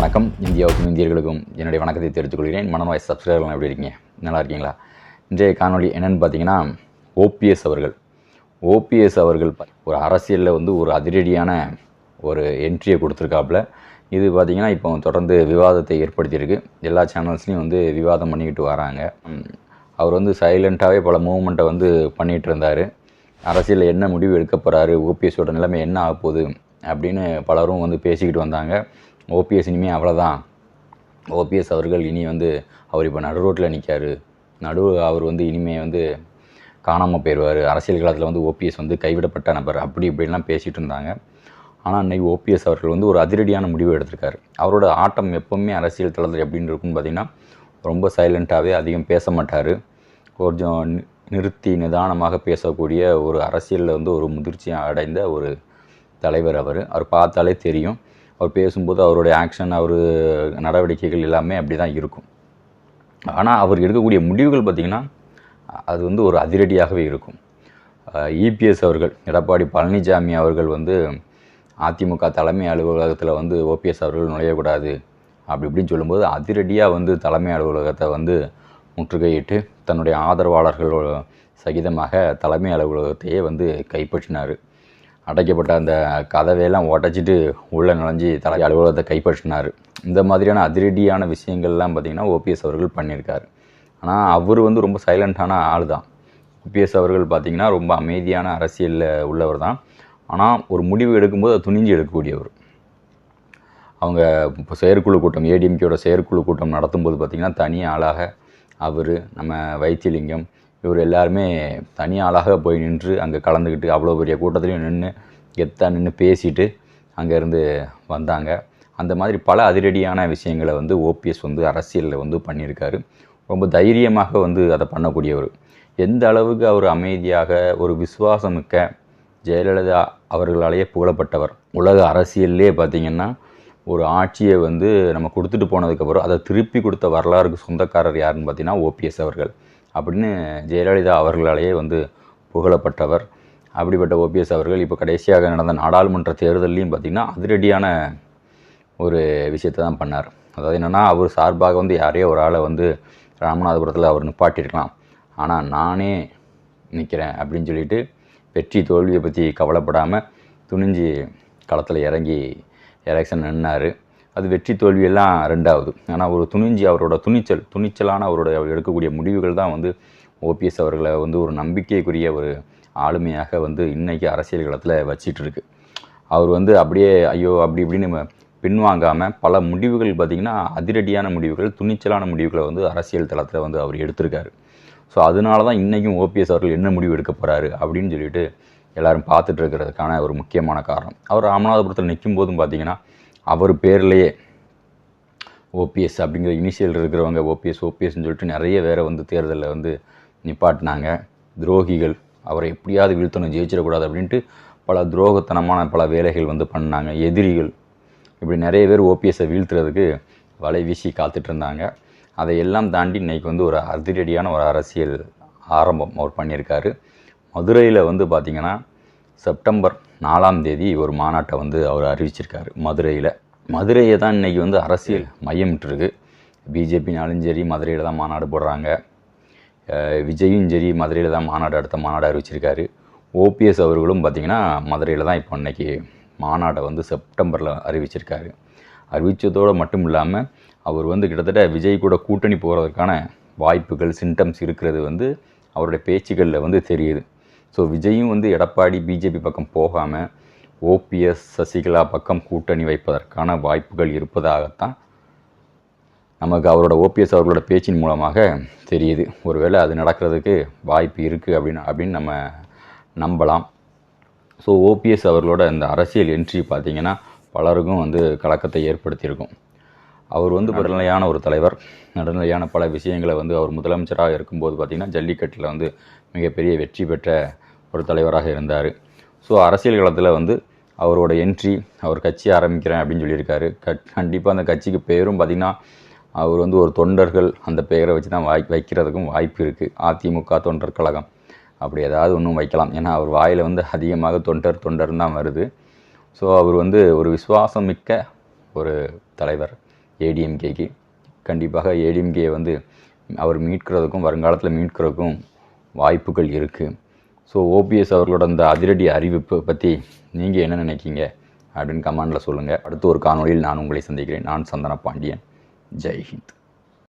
வணக்கம். இந்தியாவுக்கும் இந்தியர்களுக்கும் என்னுடைய வணக்கத்தை தெரிவித்துக்கொள்கிறேன். மனநோய் சப்ஸ்கிரைபர்கள் எப்படி இருக்கீங்க? நல்லா இருக்கீங்களா? இன்றைய காணொளி என்னென்னு பார்த்தீங்கன்னா ஓபிஎஸ் அவர்கள். ஓபிஎஸ் அவர்கள் ப- ஒரு அரசியலில் வந்து ஒரு அதிரடியான ஒரு என்ட்ரியை கொடுத்துருக்காப்புல. இது பார்த்திங்கன்னா இப்போ தொடர்ந்து விவாதத்தை ஏற்படுத்தியிருக்கு. எல்லா சேனல்ஸ்லையும் வந்து விவாதம் பண்ணிக்கிட்டு வராங்க. அவர் வந்து சைலண்ட்டாகவே பல மூவ்மெண்ட்டை வந்து பண்ணிகிட்டு இருந்தார் அரசியலில் என்ன முடிவு எடுக்க போகிறாரு ஓபிஎஸோட நிலைமை என்ன ஆக போகுது? அப்படின்னு பலரும் வந்து பேசிக்கிட்டு வந்தாங்க. ஓபிஎஸ் இனிமேல் அவ்வளோதான் ஓபிஎஸ் அவர்கள் இனி வந்து அவர் இப்போ நடு ரோட்டில் நிற்கார் நடு அவர் வந்து இனிமே வந்து காணாமல் போயிடுவார் அரசியல் காலத்தில் வந்து ஓபிஎஸ் வந்து கைவிடப்பட்ட நபர். அப்படி இப்படிலாம் பேசிகிட்டு இருந்தாங்க. ஆனால் அன்னைக்கு ஓபிஎஸ் அவர்கள் வந்து ஒரு அதிரடியான முடிவு எடுத்திருக்காரு. அவரோட ஆட்டம் எப்போவுமே அரசியல் தளத்தில் எப்படின்னு இருக்கும்னு பார்த்திங்கன்னா ரொம்ப சைலண்ட்டாகவே அதிகம் பேச மாட்டார். கொஞ்சம் நிறுத்தி நிதானமாக பேசக்கூடிய ஒரு அரசியலில் வந்து ஒரு முதிர்ச்சி அடைந்த ஒரு தலைவர் அவர். அவர் பார்த்தாலே தெரியும். அவர் பேசும்போது அவருடைய ஆக்ஷன் அவர் நடவடிக்கைகள் எல்லாமே அப்படி தான் இருக்கும். ஆனால் அவர் எடுக்கக்கூடிய முடிவுகள் பார்த்திங்கன்னா அது வந்து ஒரு அதிரடியாகவே இருக்கும். இபிஎஸ் அவர்கள் எடப்பாடி பழனிசாமி அவர்கள் வந்து அதிமுக தலைமை அலுவலகத்தில் வந்து ஓபிஎஸ் அவர்கள் நுழையக்கூடாது அப்படி இப்படின்னு சொல்லும்போது அதிரடியாக வந்து தலைமை அலுவலகத்தை வந்து முற்றுகையிட்டு தன்னுடைய ஆதரவாளர்கள் சகிதமாக தலைமை அலுவலகத்தையே வந்து கைப்பற்றினார். அடைக்கப்பட்ட அந்த கதவையெல்லாம் உடச்சிட்டு உள்ளே நுழைஞ்சி தலை அலுவலகத்தை கைப்பற்றினார். இந்த மாதிரியான அதிரடியான விஷயங்கள்லாம் பார்த்திங்கன்னா ஓபிஎஸ் அவர்கள் பண்ணியிருக்காரு. ஆனால் அவர் வந்து ரொம்ப சைலண்ட்டான ஆள் தான் ஓபிஎஸ் அவர்கள் பார்த்திங்கன்னா ரொம்ப அமைதியான அரசியலில் உள்ளவர் தான். ஆனால் ஒரு முடிவு எடுக்கும்போது அதை துணிஞ்சு எடுக்கக்கூடியவர். அவங்க இப்போ செயற்குழு கூட்டம் ஏடிஎம்கேயோட செயற்குழு கூட்டம் நடத்தும்போது பார்த்திங்கன்னா தனி ஆளாக அவர் நம்ம வைத்தியலிங்கம் இவர் எல்லாருமே தனியாக போய் நின்று அங்கே கலந்துக்கிட்டு அவ்வளோ பெரிய கூட்டத்துலேயும் நின்று கெத்தாக நின்று பேசிட்டு அங்கேருந்து வந்தாங்க. அந்த மாதிரி பல அதிரடியான விஷயங்களை வந்து ஓபிஎஸ் வந்து அரசியலில் வந்து பண்ணியிருக்காரு. ரொம்ப தைரியமாக வந்து அதை பண்ணக்கூடியவர். எந்த அளவுக்கு அவர் அமைதியாக ஒரு விசுவாசமிக்க ஜெயலலிதா அவர்களாலேயே புகழப்பட்டவர். உலக அரசியல்லே பார்த்திங்கன்னா ஒரு ஆட்சியை வந்து நம்ம கொடுத்துட்டு போனதுக்கப்புறம் அதை திருப்பி கொடுத்த வரலாறுக்கு சொந்தக்காரர் யாருன்னு பார்த்தீங்கன்னா ஓபிஎஸ் அவர்கள். அப்படின்னு ஜெயலலிதா அவர்களாலேயே வந்து புகழப்பட்டவர். அப்படிப்பட்ட ஓபிஎஸ் அவர்கள் இப்போ கடைசியாக நடந்த நாடாளுமன்ற தேர்தல்லையும் பார்த்திங்கன்னா அதிரடியான ஒரு விஷயத்தை தான் பண்ணார். அதாவது என்னென்னா அவர் சார்பாக வந்து யாரையோ ஒரு ஆளை வந்து ராமநாதபுரத்தில் அவர் நிப்பாட்டிருக்கலாம் ஆனால் நானே நிற்கிறேன் அப்படின்னு சொல்லிட்டு வெற்றி தோல்வியை பற்றி கவலைப்படாமல் துணிஞ்சு களத்தில் இறங்கி எலெக்ஷன் நின்னார். அது வெற்றி தோல்வியெல்லாம் ரெண்டாவது. ஆனால் ஒரு துணிஞ்சி அவரோட துணிச்சல் துணிச்சலான அவரோட அவர் எடுக்கக்கூடிய முடிவுகள் தான் வந்து ஓபிஎஸ் அவர்களை வந்து ஒரு நம்பிக்கைக்குரிய ஒரு ஆளுமையாக வந்து இன்றைக்கி அரசியல் களத்தில் வச்சிட்டு இருக்கு. அவர் வந்து அப்படியே ஐயோ அப்படி இப்படின்னு நம்ம பின்வாங்காமல் பல முடிவுகள் பார்த்திங்கன்னா அதிரடியான முடிவுகள் துணிச்சலான முடிவுகளை வந்து அரசியல் தளத்தில் வந்து அவர் எடுத்திருக்காரு. ஸோ அதனால தான் இன்றைக்கும் ஓபிஎஸ் அவர்கள் என்ன முடிவு எடுக்க போகிறாரு அப்படின்னு சொல்லிட்டு எல்லாரும் பார்த்துட்டு இருக்கிறதுக்கான ஒரு முக்கியமான காரணம். அவர் ராமநாதபுரத்தில் நிற்கும் போதும் பார்த்தீங்கன்னா அவர் பேர்லேயே ஓபிஎஸ் அப்படிங்கிற இனிஷியல் இருக்கிறவங்க ஓபிஎஸ் ஓபிஎஸ்ன்னு சொல்லிட்டு நிறைய பேரை வந்து தேர்தலில் வந்து நிப்பாட்டினாங்க. துரோகிகள் அவரை எப்படியாவது வீழ்த்தணும் ஜெயிச்சிடக்கூடாது அப்படின்ட்டு பல துரோகத்தனமான பல வேலைகள் வந்து பண்ணாங்க. எதிரிகள் இப்படி நிறைய பேர் ஓபிஎஸ்ஸை வீழ்த்துறதுக்கு வலை வீசி காத்துட்டு இருந்தாங்க அதையெல்லாம் தாண்டி இன்றைக்கி வந்து ஒரு அதிரடியான ஒரு அரசியல் ஆரம்பம் அவர் பண்ணியிருக்காரு. மதுரையில் வந்து பார்த்திங்கன்னா செப்டம்பர் நாலாம் தேதி ஒரு மாநாட்டை வந்து அவர் அறிவிச்சிருக்காரு. மதுரையில். மதுரையை தான் இன்றைக்கி வந்து அரசியல் மையமிட்டுருக்கு. பிஜேபினாலும் சரி மதுரையில் தான் மாநாடு போடுறாங்க. விஜயும் சரி மதுரையில் தான் மாநாடு அடுத்த மாநாடு அறிவிச்சிருக்காரு. ஓபிஎஸ் அவர்களும் பார்த்திங்கன்னா மதுரையில் தான் இப்போ இன்றைக்கி மாநாடை வந்து செப்டம்பரில் அறிவிச்சிருக்காரு. அறிவித்ததோடு மட்டும் இல்லாமல் அவர் வந்து கிட்டத்தட்ட விஜய் கூட கூட்டணி போகிறதுக்கான வாய்ப்புகள் சிம்டம்ஸ் இருக்கிறது வந்து அவருடைய பேச்சுக்களில் வந்து தெரியுது. ஸோ விஜயும் வந்து எடப்பாடி பிஜேபி பக்கம் போகாமல் ஓபிஎஸ் சசிகலா பக்கம் கூட்டணி வைப்பதற்கான வாய்ப்புகள் இருப்பதாகத்தான் நமக்கு அவரோட ஓபிஎஸ் அவர்களோட பேச்சின் மூலமாக தெரியுது. ஒருவேளை அது நடக்கிறதுக்கு வாய்ப்பு இருக்குது அப்படின்னு அப்படின்னு நம்ம நம்பலாம். ஸோ ஓபிஎஸ் அவர்களோட இந்த அரசியல் என்ட்ரி பார்த்தீங்கன்னா பலருக்கும் வந்து கலக்கத்தை ஏற்படுத்தியிருக்கும். அவர் வந்து நடுநிலையான ஒரு தலைவர். நடுநிலையான பல விஷயங்களை வந்து அவர் முதலமைச்சராக இருக்கும்போது பார்த்திங்கன்னா ஜல்லிக்கட்டில் வந்து மிகப்பெரிய வெற்றி பெற்ற ஒரு தலைவராக இருந்தார். ஸோ அரசியல் களத்தில் வந்து அவரோட என்ட்ரி அவர் கட்சி ஆரம்பிக்கிறேன் அப்படின்னு சொல்லியிருக்காரு. கட் கண்டிப்பாக அந்த கட்சிக்கு பேரும் பார்த்திங்கன்னா அவர் வந்து ஒரு தொண்டர்கள் அந்த பெயரை வச்சு தான் வாய் வைக்கிறதுக்கும் வாய்ப்பு இருக்குது அதிமுக தொண்டர் கழகம். அப்படி ஏதாவது ஒன்றும் வைக்கலாம். ஏன்னா அவர் வாயில் வந்து அதிகமாக தொண்டர் தொண்டர்னு தான் வருது. ஸோ அவர் வந்து ஒரு விசுவாசம் மிக்க ஒரு தலைவர் ஏடிஎம்கேக்கு. கண்டிப்பாக ஏடிஎம்கே வந்து அவர் மீட்கிறதுக்கும் வருங்காலத்தில் மீட்கிறதுக்கும் வாய்ப்புகள் இருக்குது ஸோ ஓபிஎஸ் அவர்களோட அந்த அதிரடி அறிவிப்பு பற்றி நீங்கள் என்ன நினைக்கிங்க? அப்படின்னு கமெண்டில் சொல்லுங்கள் அடுத்து ஒரு காணொளியில் நான் உங்களை சந்திக்கிறேன். நான் சந்தன பாண்டியன். ஜெய்ஹிந்த்